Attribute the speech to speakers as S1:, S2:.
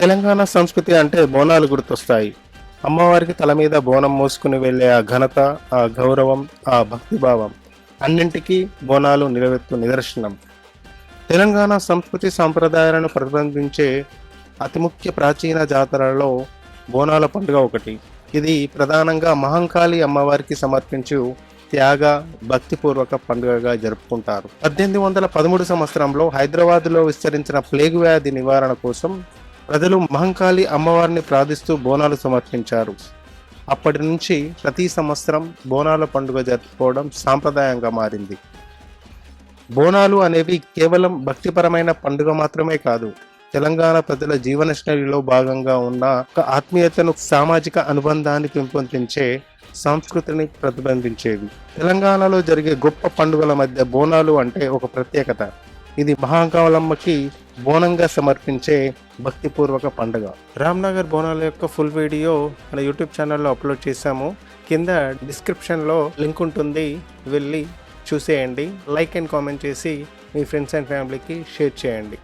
S1: తెలంగాణ సంస్కృతి అంటే బోనాలు గుర్తొస్తాయి. అమ్మవారికి తల మీద బోనం మోసుకుని వెళ్ళే ఆ ఘనత ఆ గౌరవం ఆ భక్తిభావం అన్నింటికీ బోనాలు నిలవెత్తు నిదర్శనం. తెలంగాణ సంస్కృతి సాంప్రదాయాలను ప్రతిబింబించే అతి ముఖ్య ప్రాచీన జాతరలలో బోనాల పండుగ ఒకటి. ఇది ప్రధానంగా మహంకాళి అమ్మవారికి సమర్పించు త్యాగ భక్తిపూర్వక పండుగగా జరుపుకుంటారు. పద్దెనిమిది వందల పదమూడు సంవత్సరంలో హైదరాబాద్లో విస్తరించిన ప్లేగు వ్యాధి నివారణ కోసం ప్రజలు మహంకాళి అమ్మవారిని ప్రార్థిస్తూ బోనాలు సమర్పించారు. అప్పటి నుంచి ప్రతి సంవత్సరం బోనాల పండుగ జరుపుకోవడం సాంప్రదాయంగా మారింది. బోనాలు అనేవి కేవలం భక్తిపరమైన పండుగ మాత్రమే కాదు తెలంగాణ ప్రజల జీవన శైలిలో భాగంగా ఉన్న ఒక ఆత్మీయతను సామాజిక అనుబంధాన్ని పెంపొందించే సంస్కృతిని ప్రతిబింబించేవి. తెలంగాణలో జరిగే గొప్ప పండుగల మధ్య బోనాలు అంటే ఒక ప్రత్యేకత. ఇది మహాకావలమ్మకి బోనంగా సమర్పించే భక్తిపూర్వక పండుగ. రామ్నగర్ బోనాల యొక్క ఫుల్ వీడియో మన యూట్యూబ్ ఛానల్లో అప్లోడ్ చేశాము. కింద డిస్క్రిప్షన్లో లింక్ ఉంటుంది. వెళ్ళి చూసేయండి. లైక్ అండ్ కామెంట్ చేసి మీ ఫ్రెండ్స్ అండ్ ఫ్యామిలీకి షేర్ చేయండి.